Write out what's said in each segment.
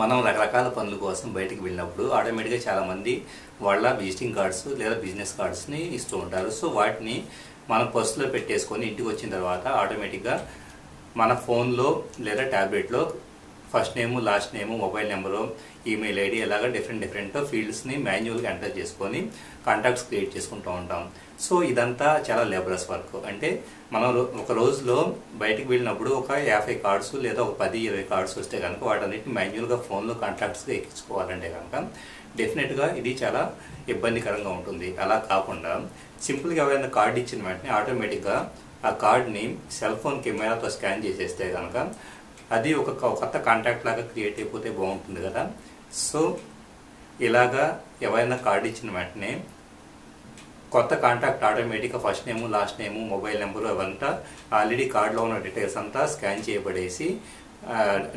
మనం రకరకాల పనుల కోసం బయటికి వెళ్ళినప్పుడు ఆటోమేటిక్గా చాలామంది వాళ్ళ విజిటింగ్ కార్డ్స్ లేదా బిజినెస్ కార్డ్స్ని ఇస్తూ ఉంటారు. సో వాటిని మనం పర్సులో పెట్టేసుకొని ఇంటికి వచ్చిన తర్వాత ఆటోమేటిక్గా మన ఫోన్లో లేదా ట్యాబ్లెట్లో first name last name mobile number email ID ఇలాగ డిఫరెంట్ డిఫరెంట్ ఫీల్డ్స్ని మాన్యువల్గా ఎంటర్ చేసుకొని కాంటాక్ట్స్ క్రియేట్ చేసుకుంటూ ఉంటాం. సో ఇదంతా చాలా లేబరస్ వర్క్ అంటే మనం ఒక రోజులో బయటికి వెళ్ళినప్పుడు ఒక యాభై కార్డ్స్ లేదా ఒక పది ఇరవై కార్డ్స్ వస్తే కనుక వాటన్నిటిని మాన్యువల్గా ఫోన్లో కాంటాక్ట్స్గా ఎక్కించుకోవాలంటే కనుక డెఫినెట్గా ఇది చాలా ఇబ్బందికరంగా ఉంటుంది. అలా కాకుండా సింపుల్గా ఎవరైనా కార్డు ఇచ్చిన వెంటనే ఆటోమేటిక్గా ఆ కార్డ్ని సెల్ ఫోన్ కెమెరాతో స్కాన్ చేసేస్తే కనుక అది ఒక కొత్త కాంటాక్ట్ లాగా క్రియేట్ అయిపోతే బాగుంటుంది కదా. సో ఇలాగా ఎవరైనా కార్డు ఇచ్చిన వెంటనే కొత్త కాంటాక్ట్ ఆటోమేటిక్గా first name last name mobile number అవంతా ఆల్రెడీ కార్డులో ఉన్న డీటెయిల్స్ అంతా స్కాన్ చేయబడేసి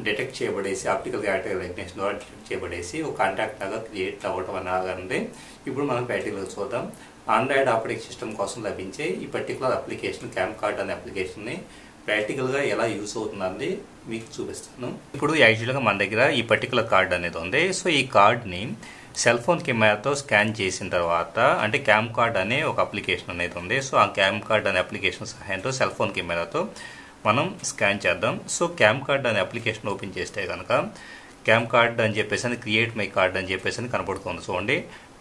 డిటెక్ట్ చేయబడేసి ఆప్టికల్ క్యారెక్టర్ రికగ్నేషన్ ద్వారా డిటెక్ట్ చేయబడేసి ఒక కాంటాక్ట్ లాగా క్రియేట్ అవ్వటం అనేది ఇప్పుడు మనం ప్రాక్టికల్గా చూద్దాం. ఆండ్రాయిడ్ ఆపరేటింగ్ సిస్టమ్ కోసం లభించే ఈ పర్టికులర్ అప్లికేషన్ క్యామ్ కార్డ్ అనే అప్లికేషన్ని ప్రాక్టికల్గా ఎలా యూస్ అవుతుందని మీకు చూపిస్తాను. ఇప్పుడు యాక్చువల్గా మన దగ్గర ఈ పర్టికులర్ కార్డ్ అనేది ఉంది. సో ఈ కార్డ్ని సెల్ ఫోన్ కెమెరాతో స్కాన్ చేసిన తర్వాత అంటే క్యామ్ కార్డ్ అనే ఒక అప్లికేషన్ అనేది ఉంది. సో ఆ క్యామ్ కార్డ్ అనే అప్లికేషన్ సహాయంతో సెల్ ఫోన్ కెమెరాతో మనం స్కాన్ చేద్దాం. సో క్యామ్ కార్డ్ అనే అప్లికేషన్ ఓపెన్ చేస్తే కనుక క్యామ్ కార్డ్ అని చెప్పేసి అని క్రియేట్ మై కార్డ్ అని చెప్పేసి అని కనబడుతుంది చూడండి.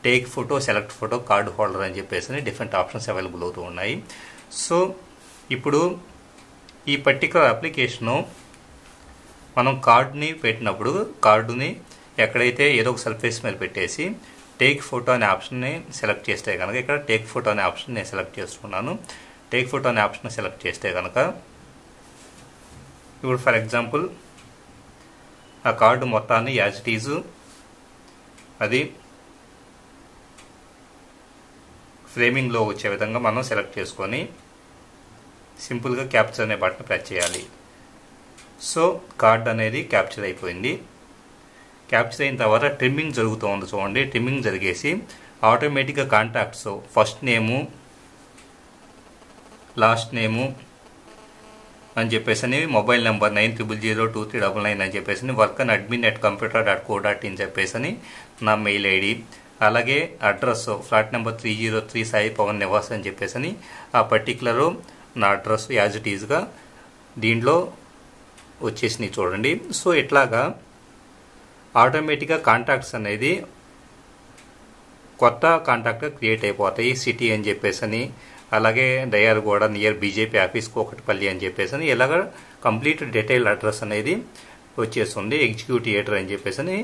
Take photo select photo card holder అని చెప్పేసి అని డిఫరెంట్ ఆప్షన్స్ అవైలబుల్ అవుతూ ఉన్నాయి. సో ఇప్పుడు ఈ పర్టికులర్ అప్లికేషను మనం కార్డుని పెట్టినప్పుడు కార్డుని ఎక్కడైతే ఏదో ఒక సర్ఫేస్ మీద పెట్టేసి టేక్ ఫోటో అనే ఆప్షన్ని సెలెక్ట్ చేస్తే కనుక ఇక్కడ టేక్ ఫోటో అనే ఆప్షన్ నేను సెలెక్ట్ చేసుకున్నాను టేక్ ఫోటో అనే ఆప్షన్ సెలెక్ట్ చేస్తే కనుక ఇప్పుడు ఫర్ ఎగ్జాంపుల్ ఆ కార్డు మొత్తాన్ని యాజ్ ఇట్ ఈజు అది ఫ్రేమింగ్లో వచ్చే విధంగా మనం సెలెక్ట్ చేసుకొని సింపుల్గా క్యాప్చర్ అనే బటన్ ప్రెస్ చేయాలి. సో కార్డ్ అనేది క్యాప్చర్ అయిపోయింది. క్యాప్చర్ అయిన తర్వాత ట్రిమ్మింగ్ జరుగుతూ ఉంది చూడండి. ట్రిమ్మింగ్ జరిగేసి ఆటోమేటిక్గా contacts first name last name అని చెప్పేసి అని mobile number nine triple zero two three double nine అని చెప్పేసి అని work and admin at computer dot co dot in చెప్పేసి అని నా మెయిల్ ఐడి అలాగే address flat number three zero three Sai Pavan Nivas అని చెప్పేసి అని ఆ పర్టికులరు నా అడ్రస్ యాజ్ ఇట్ ఈజ్గా దీంట్లో వచ్చేసినాయి చూడండి. సో ఇట్లాగా ఆటోమేటిక్గా కాంటాక్ట్స్ అనేది కొత్త కాంటాక్ట్గా క్రియేట్ అయిపోతాయి. సిటీ అని చెప్పేసి అని అలాగే కూడా నియర్ బీజేపీ ఆఫీస్ కోకటిపల్లి అని చెప్పేసి అని ఇలాగ కంప్లీట్ డీటెయిల్ అడ్రస్ అనేది వచ్చేస్తుంది. ఎగ్జిక్యూటివ్ థియేటర్ అని చెప్పేసి అని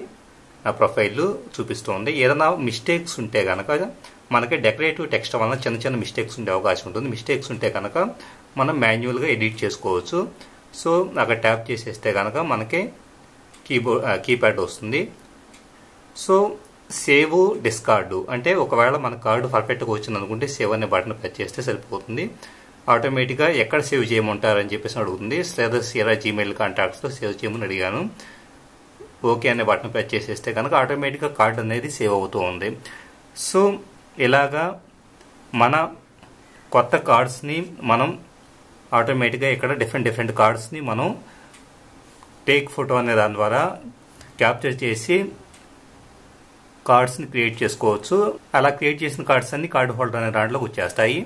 ప్రొఫైల్ చూపిస్తుంది. ఏదైనా మిస్టేక్స్ ఉంటే కనుక మనకి డెకరేటివ్ టెక్స్ట్ వలన చిన్న చిన్న మిస్టేక్స్ ఉండే అవకాశం ఉంటుంది. మిస్టేక్స్ ఉంటే కనుక మనం మాన్యువల్గా ఎడిట్ చేసుకోవచ్చు. సో అక్కడ ట్యాప్ చేసేస్తే కనుక మనకి కీబోర్డ్ కీప్యాడ్ వస్తుంది. సో సేవ్ డిస్కార్డు అంటే ఒకవేళ మన కార్డు పర్ఫెక్ట్గా వచ్చింది అనుకుంటే సేవ్ అనే బటన్ ప్రెస్ చేస్తే సరిపోతుంది. ఆటోమేటిక్గా ఎక్కడ సేవ్ చేయమంటారని చెప్పేసి అడుగుతుంది. లేదా సీరా జీమెయిల్ కాంటాక్ట్స్లో సేవ్ చేయమని అడిగాను. ఓకే అనే బటన్ ప్రెస్ చేసేస్తే కనుక ఆటోమేటిక్గా కార్డ్ అనేది సేవ్ అవుతూ ఉంది. సో ఇలాగా మన కొత్త కార్డ్స్ని మనం ఆటోమేటిక్గా ఇక్కడ డిఫరెంట్ డిఫరెంట్ కార్డ్స్ని మనం టేక్ ఫోటో అనే దాని ద్వారా క్యాప్చర్ చేసి కార్డ్స్ని క్రియేట్ చేసుకోవచ్చు. అలా క్రియేట్ చేసిన కార్డ్స్ అన్ని కార్డ్ హోల్డర్ అనే దాంట్లోకి వచ్చేస్తాయి.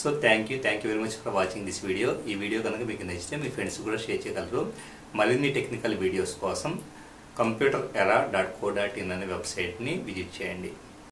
So thank you thank you very much for watching this video ఈ వీడియో కనుక మీకు నచ్చితే మీ ఫ్రెండ్స్ కూడా షేర్ చేయగలరు. మరిన్ని టెక్నికల్ వీడియోస్ కోసం computer era dot co dot in అనే వెబ్సైట్ని విజిట్ చేయండి.